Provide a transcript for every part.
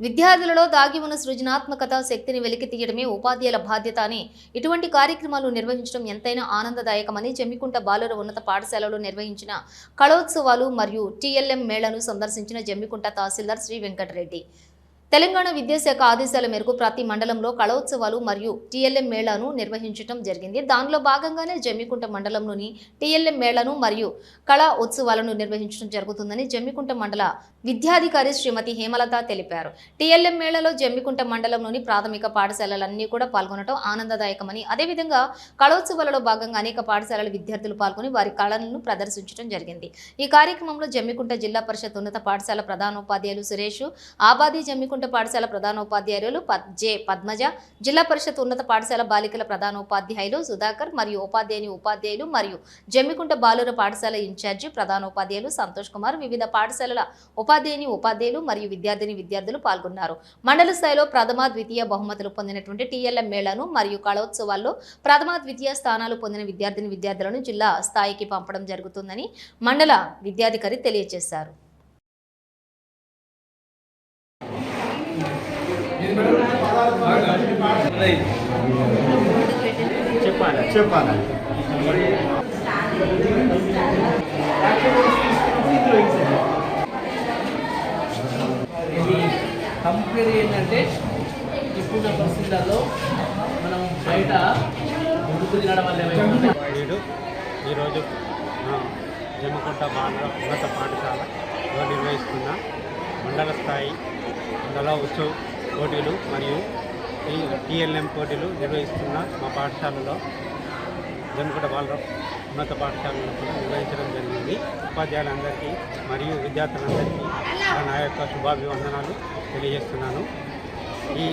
విద్యార్థులలో దాగి ఉన్న సృజనాత్మకత శక్తిని వెలికి తీయడమే ఉపాధ్యాయుల బాధ్యత అని ఇటువంటి కార్యక్రమాలు నిర్వహించడం ఎంతైనా ఆనందదాయకమని జమ్మికుంట బాలుర ఉన్నత పాఠశాలలో నిర్వహించిన కళోత్సవాలు మరియు టీఎల్ఎం మేళను సందర్శించిన జమ్మికుంట తహసీల్దార్ శ్రీ వెంకటరెడ్డి. తెలంగాణ విద్యాశాఖ ఆదేశాల మేరకు ప్రతి మండలంలో కళోత్సవాలు మరియు టీఎల్ఎం మేళాను నిర్వహించడం జరిగింది. దానిలో భాగంగానే జమ్మికుంట మండలంలోని టీఎల్ఎం మేళను మరియు కళా ఉత్సవాలను నిర్వహించడం జరుగుతుందని జమ్మికుంట మండల విద్యాధికారి శ్రీమతి హేమలత తెలిపారు. టీఎల్ఎం మేళలో జమ్మికుంట మండలంలోని ప్రాథమిక పాఠశాలలన్నీ కూడా పాల్గొనడం ఆనందదాయకమని అదేవిధంగా కళోత్సవాలలో భాగంగా అనేక పాఠశాలల విద్యార్థులు పాల్గొని వారి కళలను ప్రదర్శించడం జరిగింది. ఈ కార్యక్రమంలో జమ్మికుంట జిల్లా పరిషత్ ఉన్నత పాఠశాల ప్రధానోపాధ్యాయులు సురేష్ ఆబాది జమ్మికుంట పాఠశాల ప్రధానోపాధ్యాయులు పద్- జె పద్మజ జిల్లా పరిషత్ ఉన్నత పాఠశాల బాలికల ప్రధానోపాధ్యాయులు సుధాకర్ మరియు ఉపాధ్యాయుని ఉపాధ్యాయులు మరియు జమ్మికుంట బాలుర పాఠశాల ఇన్ఛార్జి ప్రధానోపాధ్యాయులు సంతోష్ కుమార్ వివిధ పాఠశాలల ఉపాధ్యాయుని ఉపాధ్యాయులు మరియు విద్యార్థిని విద్యార్థులు పాల్గొన్నారు. మండల స్థాయిలో ప్రథమ ద్వితీయ బహుమతులు పొందినటువంటి టీఎల్ఎం మేళను మరియు కళోత్సవాల్లో ప్రథమ ద్వితీయ స్థానాలు పొందిన విద్యార్థిని విద్యార్థులను జిల్లా స్థాయికి పంపడం జరుగుతుందని మండల విద్యాధికారి తెలియజేశారు. చెప్పాలి. చెప్పాలి. కంపేర్ ఏంటంటే ఇప్పుడున్న పరిస్థితుల్లో మనం బయట ఉడుకు తినడం వల్ల వీడు ఈరోజు ఆ, జమ్మికుంట బాల ఉన్నత పాఠశాలలో నిర్వహిస్తున్న మండల స్థాయి కళా ఉత్సవ్ పోటీలు మరియు ఈ టీఎల్ఎం పోటీలు నిర్వహిస్తున్న మా పాఠశాలలో జమ్మికుంట బాలరావు ఉన్నత పాఠశాలలో కూడా నిర్వహించడం జరిగింది. ఉపాధ్యాయులందరికీ మరియు విద్యార్థులందరికీ నా యొక్క శుభాభివందనాలు తెలియజేస్తున్నాను. ఈ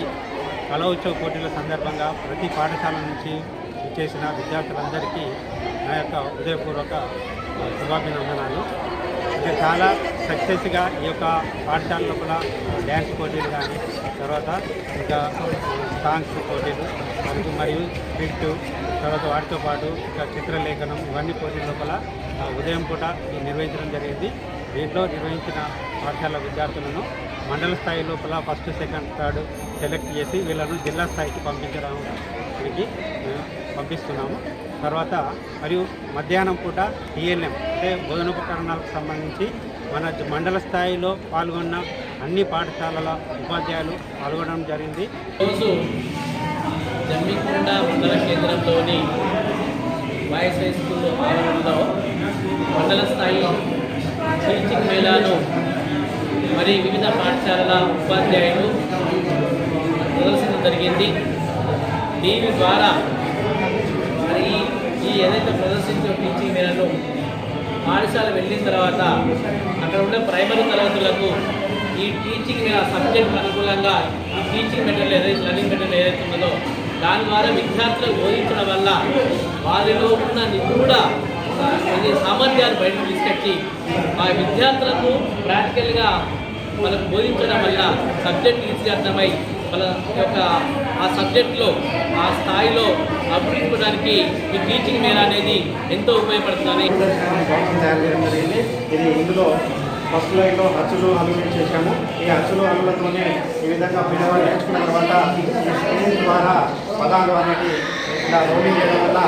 కళా ఉత్సవ పోటీల సందర్భంగా ప్రతి పాఠశాల నుంచి చేసిన విద్యార్థులందరికీ నా యొక్క హృదయపూర్వక శుభాభినందనాలు. ఇది చాలా సక్సెస్గా ఈ యొక్క పాఠశాల లోపల డ్యాన్స్ పోటీలు కానీ తర్వాత ఇంకా సాంగ్స్ పోటీలు మరియు మరియు తర్వాత వాటితో పాటు ఇంకా చిత్రలేఖనం ఇవన్నీ పోటీల లోపల ఉదయం పూట ఈ నిర్వహించడం జరిగింది. దీంట్లో నిర్వహించిన పాఠశాల విద్యార్థులను మండల స్థాయి లోపల ఫస్ట్ సెకండ్ థర్డ్ సెలెక్ట్ చేసి వీళ్ళను జిల్లా స్థాయికి పంపించడానికి మేము పంపిస్తున్నాము. తర్వాత మరియు మధ్యాహ్నం పూట టీఎల్ఎం అంటే బోధనోపకరణాలకు సంబంధించి మన మండల స్థాయిలో పాల్గొన్న అన్ని పాఠశాలల ఉపాధ్యాయులు పాల్గొనడం జరిగింది. రోజు జమ్మికొండ మండల కేంద్రంలోని వాయిస్ హై స్కూల్ ఆవరణలో మండల స్థాయి టీచింగ్ మేళాను మరి వివిధ పాఠశాలల ఉపాధ్యాయులు జరిగింది. దీని ద్వారా మరి ఈ- ఏదైతే ప్రదర్శించిన టీచింగ్ మేళను పాఠశాల వెళ్ళిన తర్వాత అక్కడ ఉండే ప్రైమరీ తరగతులకు ఈ టీచింగ్ సబ్జెక్ట్ అనుకూలంగా ఈ టీచింగ్ మెటీరియల్ ఏదైతే లర్నింగ్ మెటీరియల్ ఏదైతే ఉన్నదో దాని ద్వారా విద్యార్థులకు బోధించడం వల్ల వారిలో ఉన్న నిగూఢ కొన్ని ఇది సామర్థ్యాన్ని బయటకు తీసుకొచ్చి ఆ విద్యార్థులకు ప్రాక్టికల్గా వాళ్ళకు బోధించడం వల్ల సబ్జెక్ట్ ఈజీ అర్థమై వాళ్ళ యొక్క ఆ సబ్జెక్ట్లో ఆ స్థాయిలో అభివృద్ధి ఈ టీచింగ్ మేర అనేది ఎంతో ఉపయోగపడుతుంది తయారు చేయడం ఇది ఇందులో ఫస్ట్ లైన్లో అచ్చులు అల్లులు చేశాము. ఈ అచ్చులు అల్లులతోనే ఈ విధంగా పిల్లవాళ్ళు నేర్చుకున్న తర్వాత ఈ స్క్రీన్ ద్వారా పదాలు అనేది ఇలా రోలింగ్ చేయడం వల్ల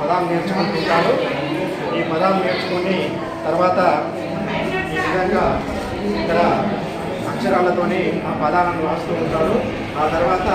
పదాలు నేర్చుకుంటుంటారు ఈ పదాలు నేర్చుకొని తర్వాత ఈ విధంగా ఇక్కడ అక్షరాలతోనే ఆ పదాలను రాస్తూ ఉంటారు. ఆ తర్వాత